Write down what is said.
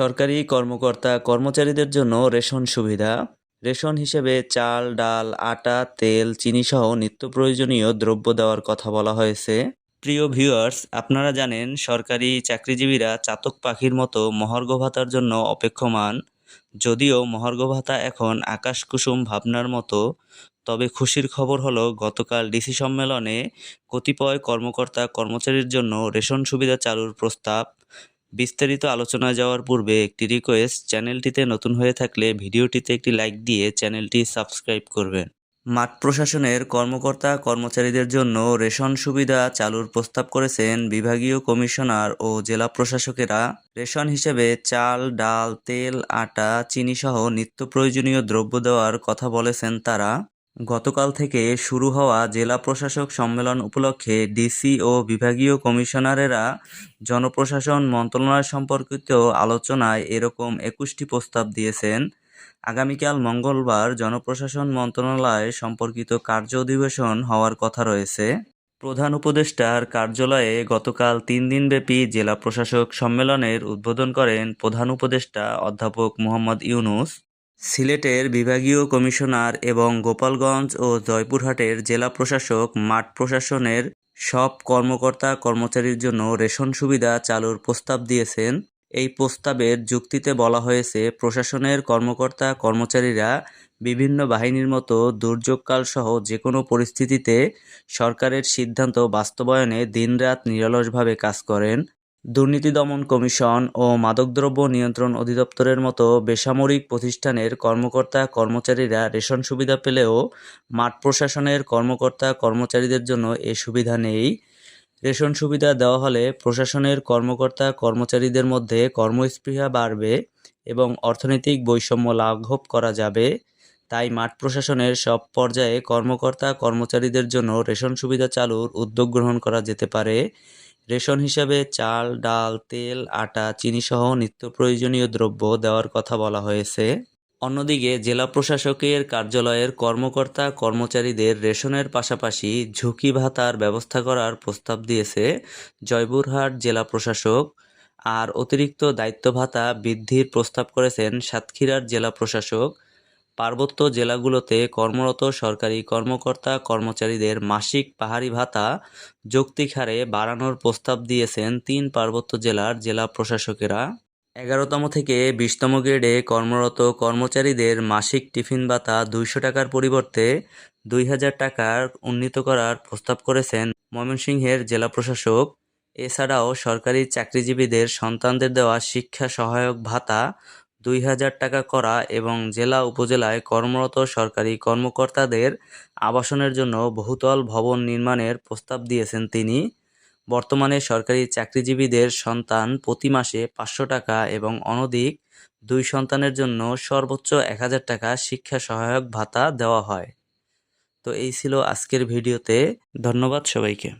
সরকারি কর্মকর্তা কর্মচারীদের জন্য রেশন সুবিধা। রেশন হিসেবে চাল, ডাল, আটা, তেল, চিনিসহ নিত্য প্রয়োজনীয় দ্রব্য দেওয়ার কথা বলা হয়েছে। প্রিয় ভিউয়ার্স, আপনারা জানেন সরকারি চাকরিজীবীরা চাতক পাখির মতো মহার্ঘ ভাতার জন্য অপেক্ষমান। যদিও মহার্ঘ ভাতা এখন আকাশ কুসুম ভাবনার মতো, তবে খুশির খবর হলো গতকাল ডিসি সম্মেলনে কতিপয় কর্মকর্তা কর্মচারীর জন্য রেশন সুবিধা চালুর প্রস্তাব বিস্তারিত আলোচনা যাওয়ার পূর্বে একটি রিকোয়েস্ট চ্যানেলটিতে নতুন হয়ে থাকলে ভিডিওটিতে একটি লাইক দিয়ে চ্যানেলটি সাবস্ক্রাইব করবেন। মাঠ প্রশাসনের কর্মকর্তা কর্মচারীদের জন্য রেশন সুবিধা চালুর প্রস্তাব করেছেন বিভাগীয় কমিশনার ও জেলা প্রশাসকেরা। রেশন হিসেবে চাল, ডাল, তেল, আটা, চিনিসহ নিত্য প্রয়োজনীয় দ্রব্য দেওয়ার কথা বলেছেন তারা। গতকাল থেকে শুরু হওয়া জেলা প্রশাসক সম্মেলন উপলক্ষে ডিসি ও বিভাগীয় কমিশনারেরা জনপ্রশাসন মন্ত্রণালয় সম্পর্কিত আলোচনায় এরকম একুশটি প্রস্তাব দিয়েছেন। আগামীকাল মঙ্গলবার জনপ্রশাসন মন্ত্রণালয় সম্পর্কিত কার্য অধিবেশন হওয়ার কথা রয়েছে। প্রধান উপদেষ্টার কার্যালয়ে গতকাল তিন দিনব্যাপী জেলা প্রশাসক সম্মেলনের উদ্বোধন করেন প্রধান উপদেষ্টা অধ্যাপক মোহাম্মদ ইউনুস। সিলেটের বিভাগীয় কমিশনার এবং গোপালগঞ্জ ও জয়পুরহাটের জেলা প্রশাসক, মাঠ প্রশাসনের সব কর্মকর্তা কর্মচারীর জন্য রেশন সুবিধা চালুর প্রস্তাব দিয়েছেন। এই প্রস্তাবের যুক্তিতে বলা হয়েছে, প্রশাসনের কর্মকর্তা কর্মচারীরা বিভিন্ন বাহিনীর মতো দুর্যোগকাল সহ যে কোনো পরিস্থিতিতে সরকারের সিদ্ধান্ত বাস্তবায়নে দিনরাত নিরলসভাবে কাজ করেন। দুর্নীতি দমন কমিশন ও মাদকদ্রব্য নিয়ন্ত্রণ অধিদপ্তরের মতো বেসামরিক প্রতিষ্ঠানের কর্মকর্তা কর্মচারীরা রেশন সুবিধা পেলেও মাঠ প্রশাসনের কর্মকর্তা কর্মচারীদের জন্য এ সুবিধা নেই। রেশন সুবিধা দেওয়া হলে প্রশাসনের কর্মকর্তা কর্মচারীদের মধ্যে কর্মস্পৃহা বাড়বে এবং অর্থনৈতিক বৈষম্য লাঘব করা যাবে। তাই মাঠ প্রশাসনের সব পর্যায়ে কর্মকর্তা কর্মচারীদের জন্য রেশন সুবিধা চালুর উদ্যোগ গ্রহণ করা যেতে পারে। রেশন হিসাবে চাল, ডাল, তেল, আটা, চিনিসহ নিত্য প্রয়োজনীয় দ্রব্য দেওয়ার কথা বলা হয়েছে। অন্যদিকে, জেলা প্রশাসকের কার্যালয়ের কর্মকর্তা কর্মচারীদের রেশনের পাশাপাশি ঝুঁকি ভাতার ব্যবস্থা করার প্রস্তাব দিয়েছে জয়পুরহাট জেলা প্রশাসক। আর অতিরিক্ত দায়িত্ব ভাতা বৃদ্ধির প্রস্তাব করেছেন সাতক্ষীরার জেলা প্রশাসক পার্বত্য জেলাগুলোতে কর্মরত সরকারি কর্মকর্তা কর্মচারীদের মাসিক পাহাড়ি ভাতা যৌক্তিক হারে বাড়ানোর প্রস্তাব দিয়েছেন তিন পার্বত্য জেলার জেলা প্রশাসকেরা। এগারোতম থেকে বিশতম গ্রেডে কর্মরত কর্মচারীদের মাসিক টিফিন ভাতা দুইশো টাকার পরিবর্তে দুই হাজার টাকার উন্নীত করার প্রস্তাব করেছেন ময়মনসিংহের জেলা প্রশাসক। এছাড়াও সরকারি চাকরিজীবীদের সন্তানদের দেওয়া শিক্ষা সহায়ক ভাতা দুই হাজার টাকা করা এবং জেলা উপজেলায় কর্মরত সরকারি কর্মকর্তাদের আবাসনের জন্য বহুতল ভবন নির্মাণের প্রস্তাব দিয়েছেন তিনি। বর্তমানে সরকারি চাকরিজীবীদের সন্তান প্রতি মাসে পাঁচশো টাকা এবং অনধিক দুই সন্তানের জন্য সর্বোচ্চ এক হাজার টাকা শিক্ষা সহায়ক ভাতা দেওয়া হয়। তো এই ছিল আজকের ভিডিওতে। ধন্যবাদ সবাইকে।